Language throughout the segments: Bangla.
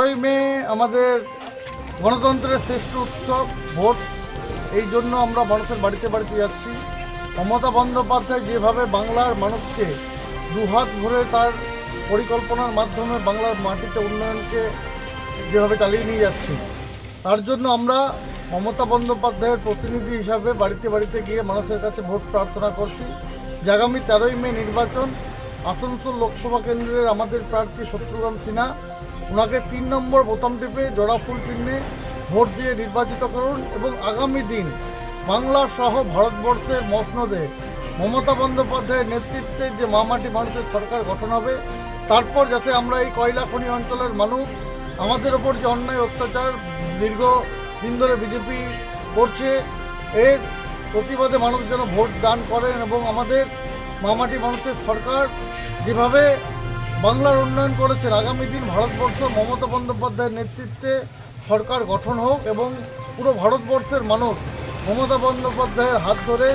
ওই মে আমাদের গণতন্ত্রের শ্রেষ্ঠ উৎসব, ভোট। এই জন্য আমরা মানুষের বাড়িতে বাড়িতে যাচ্ছি। মমতা বন্দ্যোপাধ্যায় যেভাবে বাংলার মানুষকে দুহাত ভরে তার পরিকল্পনার মাধ্যমে বাংলার মাটিতে উন্নয়নকে যেভাবে চালিয়ে নিয়ে যাচ্ছে, তার জন্য আমরা মমতা বন্দ্যোপাধ্যায়ের প্রতিনিধি হিসাবে বাড়িতে বাড়িতে গিয়ে মানুষের কাছে ভোট প্রার্থনা করছি। যে আগামী তেরোই মে নির্বাচন আসানসোল লোকসভা কেন্দ্রের আমাদের প্রার্থী শত্রুঘ্ন সিনহা। ওনাকে তিন নম্বর বোতাম টিপে জোড়া ফুল চিহ্নে ভোট দিয়ে নির্বাচিত করুন এবং আগামী দিন বাংলা সহ ভারতবর্ষের মসনদে মমতা বন্দ্যোপাধ্যায়ের নেতৃত্বে যে মামাটি মানুষের সরকার গঠন হবে, তারপর যাতে আমরা এই কয়লা খনি অঞ্চলের মানুষ, আমাদের ওপর যে অন্যায় অত্যাচার দীর্ঘ দিন ধরে বিজেপি করছে, এর প্রতিবাদে মানুষ যেন ভোট দান করেন এবং আমাদের মামাটি মানুষের সরকার যেভাবে বাংলার উন্নয়ন করেছেন আগামী দিন ভারতবর্ষ মমতা বন্দ্যোপাধ্যায়ের নেতৃত্বে সরকার গঠন হোক এবং পুরো ভারতবর্ষের মানুষ মমতা বন্দ্যোপাধ্যায়ের হাত ধরে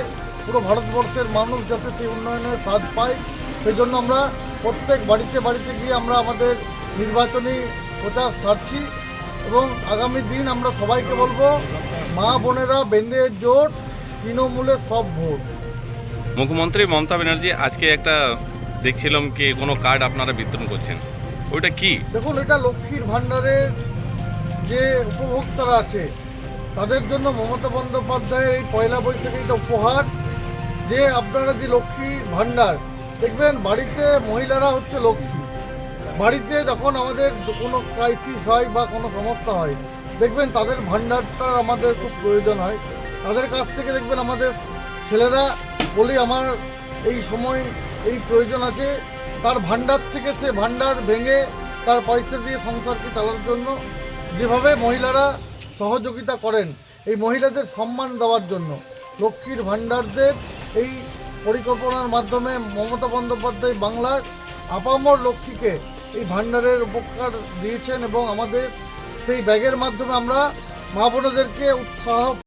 পুরো ভারতবর্ষের মানুষ যাতে সেই উন্নয়নের স্বাদ পায় সেই জন্য আমরা প্রত্যেক বাড়িতে বাড়িতে গিয়ে আমরা আমাদের নির্বাচনী প্রচার সারছি এবং আগামী দিন আমরা সবাইকে বলব, মা বোনেরা বেঁধে জোট, তৃণমূলে সব ভোট। মুখ্যমন্ত্রী মমতা ব্যানার্জি আজকে একটা দেখছিলাম কি কোনো কার্ড আপনারা বিতরণ করছেন। ওইটা কি? দেখুন, এটা লক্ষ্মীর ভাণ্ডারের যে উপভোক্তারা আছে, তাদের জন্য মমতা বন্দ্যোপাধ্যায়ের এই পয়লা বৈশাখে এটা উপহার, যে আপনারা যে লক্ষ্মী ভাণ্ডার, দেখবেন বাড়িতে মহিলারা হচ্ছে লক্ষ্মী। বাড়িতে যখন আমাদের কোনো ক্রাইসিস হয় বা কোনো সমস্যা হয়, দেখবেন তাদের ভাণ্ডারটার আমাদের খুব প্রয়োজন হয়। তাদের কাছ থেকে দেখবেন আমাদের ছেলেরা বলি আমার এই সময় এই প্রয়োজন আছে। তার ভাণ্ডার থেকে সে ভাণ্ডার ভেঙে তার পয়সা দিয়ে সংসারকে চালানোর জন্য যেভাবে মহিলারা সহযোগিতা করেন, এই মহিলাদের সম্মান দেওয়ার জন্য। লক্ষ্মীর ভাণ্ডারদের এই পরিকল্পনার মাধ্যমে মমতা বন্দ্যোপাধ্যায় বাংলার আপামর লক্ষ্মীকে এই ভাণ্ডারের উপকার দিয়েছেন এবং আমাদের সেই ব্যাগের মাধ্যমে আমরা মা বোনদেরকে উৎসাহ